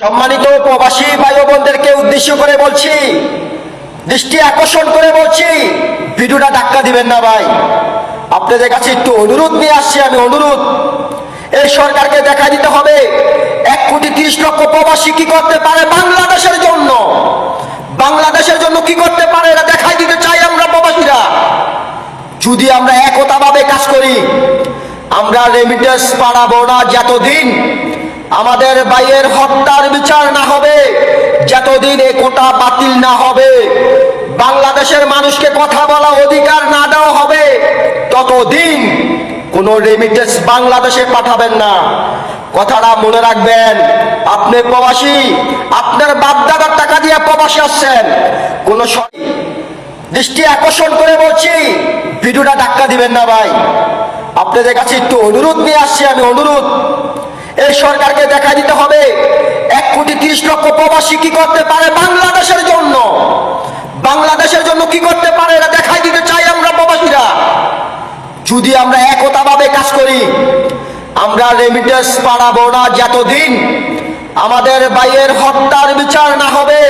সম্মানিত প্রবাসী ভাই বোনদেরকে উদ্দেশ্য করে বলছি, দৃষ্টি আকর্ষণ করে বলছি, ভিডিওটা ধাক্কা দিবেন না ভাই। আপনাদের কাছে একটু অনুরোধ নিয়ে আসছি, আমি অনুরোধ, এই সরকারকে দেখা দিতে হবে, এক কোটি তিরিশ লক্ষ প্রবাসী কি করতে পারে বাংলাদেশের জন্য? বাংলাদেশের জন্য কি করতে পারে এটা দেখাই দিতে চাই আমরা প্রবাসীরা। যদি আমরা একতাভাবে কাজ করি, আমরা রেমিটেন্স পাড়াবো না যতদিন আমাদের বাইয়ের হত্যার বিচার না হবে, যতদিন এ কোটা বাতিল না হবে, বাংলাদেশের মানুষকে কথা বলা অধিকার না দেওয়া হবে, ততদিন কোনো রেমিটেন্স বাংলাদেশে পাঠাবেন না। কথাটা মনে রাখবেন, আপনি প্রবাসী, আপনার বাপদাদার টাকা দিয়ে প্রবাসী আসছেন, কোনো দৃষ্টি আকর্ষণ করে বলছি, ভিডিওটা ধাক্কা দিবেন না ভাই। আপনাদের কাছে একটু অনুরোধ নিয়ে আসছি, আমি অনুরোধ। এই সরকারকে দেখা দিতে হবে। এক কোটি তিরিশ লক্ষ প্রবাসী কি করতে পারে বাংলাদেশের জন্য? বাংলাদেশের জন্য কি করতে পারে এটা দেখাই দিতে চাই আমরা প্রবাসীরা। যদি আমরা একতাভাবে কাজ করি, আমরা রেমিটেন্স পাঠাবো না যতদিন আমাদের বাইয়ের হত্যার বিচার না হবে।